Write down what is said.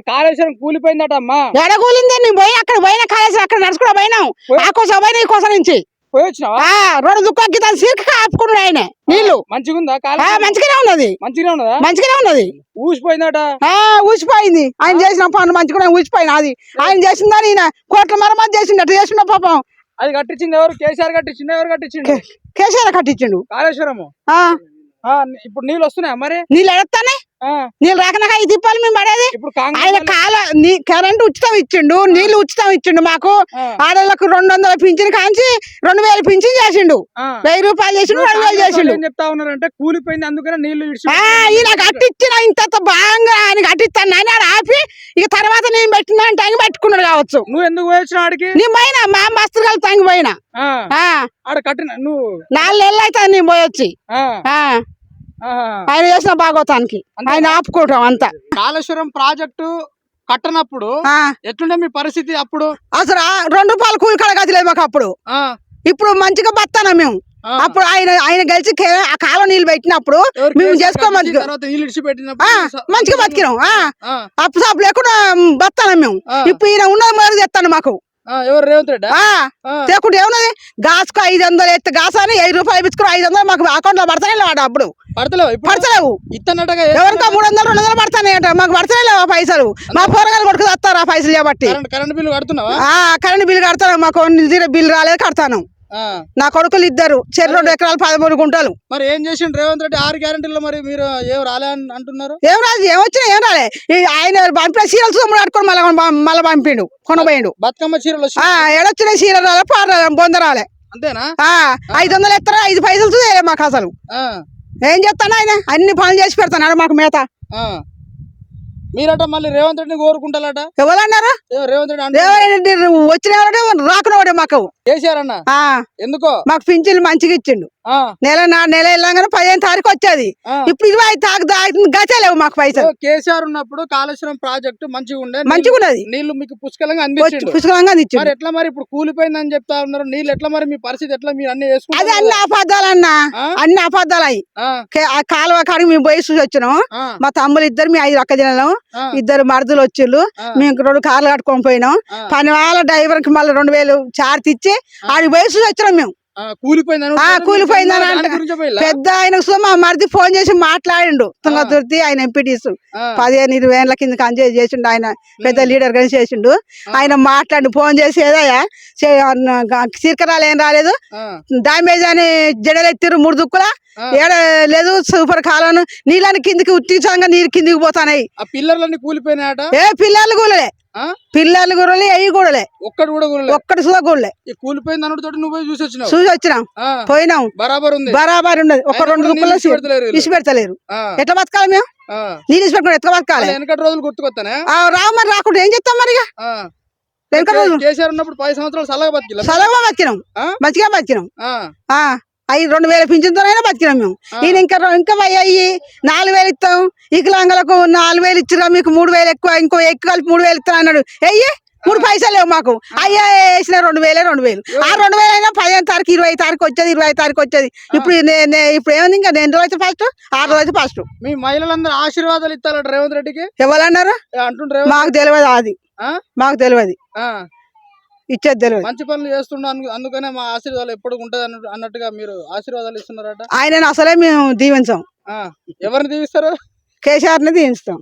కాళేశ్వరం కూలిపోయిందట అమ్మా. ఎడగూలింది నేను పోయి అక్కడ పోయిన కాలేసి అక్కడ నడుచుకుంటా పోయినాం పోయి- ఆ కోసం పోయిన ఈ కోసం నుంచి. రెండు సీరికి ఆపుకున్నాడు ఆయన. నీళ్ళు మంచిగుందా కాళేశ్వరం? మంచిగానే ఉన్నది. మంచిగా ఉన్నదా? మంచిగానే ఉన్నది. ఊసిపోయిందట. ఆ ఊసిపోయింది. ఆయన చేసిన పనులు మంచిగా ఊసిపోయింది అది ఆయన చేసిందని ఈయన కోట్ల మరమ్మతు చేసిండు అట్లా చేసిన పాపం. అది కట్టించింది ఎవరు? కేసీఆర్ కట్టించింది ఎవరు కట్టించిండు? కేసీఆర్ కట్టించిండు. కాళేశ్వరము? ఇప్పుడు నీళ్ళు వస్తున్నాయా మరి? నీళ్ళు ఎడతానే? నీళ్ళు రాకనాక ఈ తిప్పాలి మేము పడేది? ఇప్పుడు ఆయన కాల నీ- కరెంట్ ఉచితం ఇచ్చిండు నీళ్ళు ఉచితం ఇచ్చిండు మాకు. ఆడవాళ్ళకు రెండు వందల పింఛన్ కాంచి రెండు వేలు పింఛన్ చేసిండు. వెయ్యి రూపాయలు చేసిండు రెండు వేలు చేసిండు. చెప్తా ఉన్నారంటే కూలిపోయింది అందుకనే నీళ్ళు ఈయన కట్టించిన ఇంత బాగా ఆయన కట్టిస్తాను. అని ఆడ ఆపి ఇక తర్వాత నేను పెట్టిన టంగి పెట్టుకున్నాడు కావచ్చు. నువ్వు ఎందుకు పోయొచ్చిన ఆడికి? నేను పోయినా మా మస్తు కలిసి తంగి పోయినా. నువ్వు నాలుగు నెలలు అవుతుంది నేను పోయొచ్చి. ఆయన చేసిన భాగవతానికి. ఆయన ఆపుకోవటం అంతా. కాళేశ్వరం ప్రాజెక్టు కట్టనప్పుడు ఎట్లుండే మీ పరిస్థితి అప్పుడు? అసలు రెండు రూపాయలు కూలి కడగలేదు మాకు అప్పుడు. ఇప్పుడు మంచిగా బతానా మేము. అప్పుడు ఆయన ఆయన గెలిచి ఆ కాలం నీళ్ళు పెట్టినప్పుడు మేము చేసుకో మంచిగా బతికినాం. అప్పు సాపు లేకుండా బతానా మేము. ఇప్పుడు ఈయన ఉన్నది మొదలు తెస్తాను మాకు. ఎవరు రేవంత్ రెడ్డి? తేకుంటే ఏమున్నది? గాసుకు ఐదు వందలు ఎత్తే గాస అని ఐదు రూపాయలు ఇచ్చుకుని ఐదు వందలు మాకు అకౌంట్లో పడతానే లేవు డబ్బులు పడతలేవు? పడతలేవు. ఇత్తనట్టుగా ఎవరికో మూడు వందలు రెండు వందలు పడతానే అంట. మాకు పడతానే లేవు ఆ పైసలు. మా పోరగాలు కొడుకు వస్తారు ఆ పైసలు చేయబట్టి కరెంట్ బిల్లు కడుతున్నావా? ఆ కరెంట్ బిల్లు కడతాను. మాకు జీరో బిల్లు రాలేదు కడతాను. నా కొడుకులు ఇద్దరు. చెరు రెండు ఎకరాలు పదమూడు గుంటలు. మరి ఏం చేసిండు రేవంత్ రెడ్డి? ఆరు గ్యారెంటీలో మరి మీరు ఏం రాలే అని అంటున్నారు? ఏం రాదు ఏం వచ్చినా ఏం రాలే. ఈ ఆయన పంపిన సీరియల్ సొమ్ముడు మళ్ళీ మళ్ళీ పంపిండు కొనబోయిండు. బతుకమ్మ చీరలు ఏడొచ్చిన సీరియల్ రాలే పాట రాలే బొంద రాలే. అంతేనా? ఐదు వందలు ఎత్తారా ఐదు పైసలు చూదే మాకు అసలు. ఏం చేస్తాను ఆయన? అన్ని పనులు చేసి పెడతాను మాకు మేత. మీరట మళ్ళీ రేవంత్ రెడ్డిని కోరుకుంటారట? ఎవరన్నారు? రేవంత్ రెడ్డి వచ్చిన రాకునవాడే మాకు. కేసీఆర్ అన్న? ఆ. ఎందుకో? మాకు పింఛన్లు మంచిగా ఇచ్చిండు. నెల నా నెల వెళ్ళగానే పదిహేను తారీఖు వచ్చేది. ఇప్పుడు ఇరవై ఐదు దా- గతలేవు మాకు పైసలు. కేసీఆర్ ఉన్నప్పుడు కాళేశ్వరం ప్రాజెక్టు మంచిగా ఉండే మంచిగా ఉన్నది నీళ్ళు మీకు పుష్కలంగా అందించిండు. పుష్కలంగా మరి ఇచ్చిండు ఎట్లా మరి ఇప్పుడు కూలిపోయిందని చెప్తా ఉన్నారు నీళ్ళు ఎట్లా మరి మీ పరిస్థితి ఎట్లా మీరు అన్ని అది వేసుకుంటారు అన్ని అబద్ధాలు అన్న? అన్ని అబద్ధాలు అయ్యి ఆ, కాలువ కాడికి మేము పోయి చూసి వచ్చినాం. మా తమ్ములు ఇద్దరు మీ ఐదు అక్క ఆ, ఇద్దరు మరుదులు వచ్చిళ్ళు. మేము రెండు కార్లు కట్టుకొని పోయినాం. పని వాళ్ళ డ్రైవర్కి మళ్ళీ రెండు వేలు చార్జ్ ఇచ్చి ఆడికి పోయి చూసి వచ్చినాం మేము. కూలిపోయిందని అంట. పెద్ద ఆయన చూస్తే మా మరిది ఫోన్ చేసి మాట్లాడిండు. తుంగతుర్తి ఆయన ఎంపీటీస్. పదిహేను ఇరవై ఏళ్ళ కింద కంజే చేసిండు ఆయన. పెద్ద లీడర్ కలిసి చేసిండు. ఆయన మాట్లాడి ఫోన్ చేసి ఏదయ్యా? సీర్కరాలు ఏం రాలేదు. డామేజ్ అని జడలు ఎత్తిరు మూడు దుక్కుల. ఏడ లేదు సూపర్ కాలం నీళ్ళని కిందికి ఉట్టించంగా నీరు కిందికి పోతానాయి. ఆ పిల్లర్లన్నీ కూలిపోయినాయట? ఏ పిల్లలు కూలలే? పిల్లలు గురలే అవి కూడలే ఒక్కటి కూడా కూలలే. ఒక్కటి సుధా కూడలే ఈ కూలిపోయింది అన్నట్టు తోటి నువ్వు చూసి వచ్చినావు చూసి వచ్చినాం. పోయినాం. బరాబర్ ఉంది. బరాబర్ ఉండదు ఒక రెండు దుక్కులు. ఇసి పెడతలేరు ఎట్లా బతకాలి మేము. నీళ్ళు ఇసి పెట్టుకుని ఎట్లా బతకాలి? వెనకటి రోజులు గుర్తుకొస్తానే? రావు మరి రాకుండా ఏం చెప్తాం మరి ఇక ఆ. వెనక రోజు కేసీఆర్ ఉన్నప్పుడు పది సంవత్సరాలు సలహా బతికిలా సలహా బతికినాం. ఆ? మంచిగా బతికినాం. ఐదు రెండు వేల పింఛన్తోనైనా బతికినాం మేము. ఈయన ఇంకా ఇంకా అయ్యి నాలుగు వేలు ఇస్తాం. వికలాంగులకు నాలుగు వేలు ఇచ్చిరా మీకు మూడు వేలు ఎక్కువ ఇంకో ఎక్కువ కలిపి మూడు వేలు ఇస్తాను అన్నాడు. అయ్యి మూడు పైసలు లేవు మాకు. అయ్యా వేసిన రెండు వేలే రెండు వేలు. ఆ రెండు వేలు అయినా పదిహేను తారీఖు ఇరవై తారీఖు వచ్చేది ఇరవై తారీఖు వచ్చేది. ఇప్పుడు ఇప్పుడు ఏముంది ఇంకా? నేను రోజు ఫస్ట్ ఆరు రోజు ఫస్ట్. మీ మహిళలందరూ ఆశీర్వాదాలు ఇస్తారట రేవంత్ రెడ్డికి? ఎవరన్నారు? అంటుండ్రు మాకు తెలియదు అది? మాకు తెలియదు ఆ, ఇచ్చేది తెలియదు మంచి పనులు చేస్తుండ అందుకనే మా ఆశీర్వాదాలు ఎప్పుడు ఉంటది అన్నట్టు- అన్నట్టుగా మీరు ఆశీర్వాదాలు ఇస్తున్నారట? ఆయనను అసలే మేము దీవించాం. ఆ, ఎవరిని దీవిస్తారు కేసీఆర్ని దీవిస్తాం.